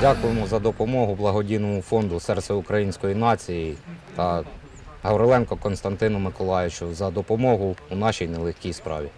Дякуємо за допомогу благодійному фонду Серце української нації та Гавриленко Константину Миколаївичу за допомогу у нашій нелегкій справі.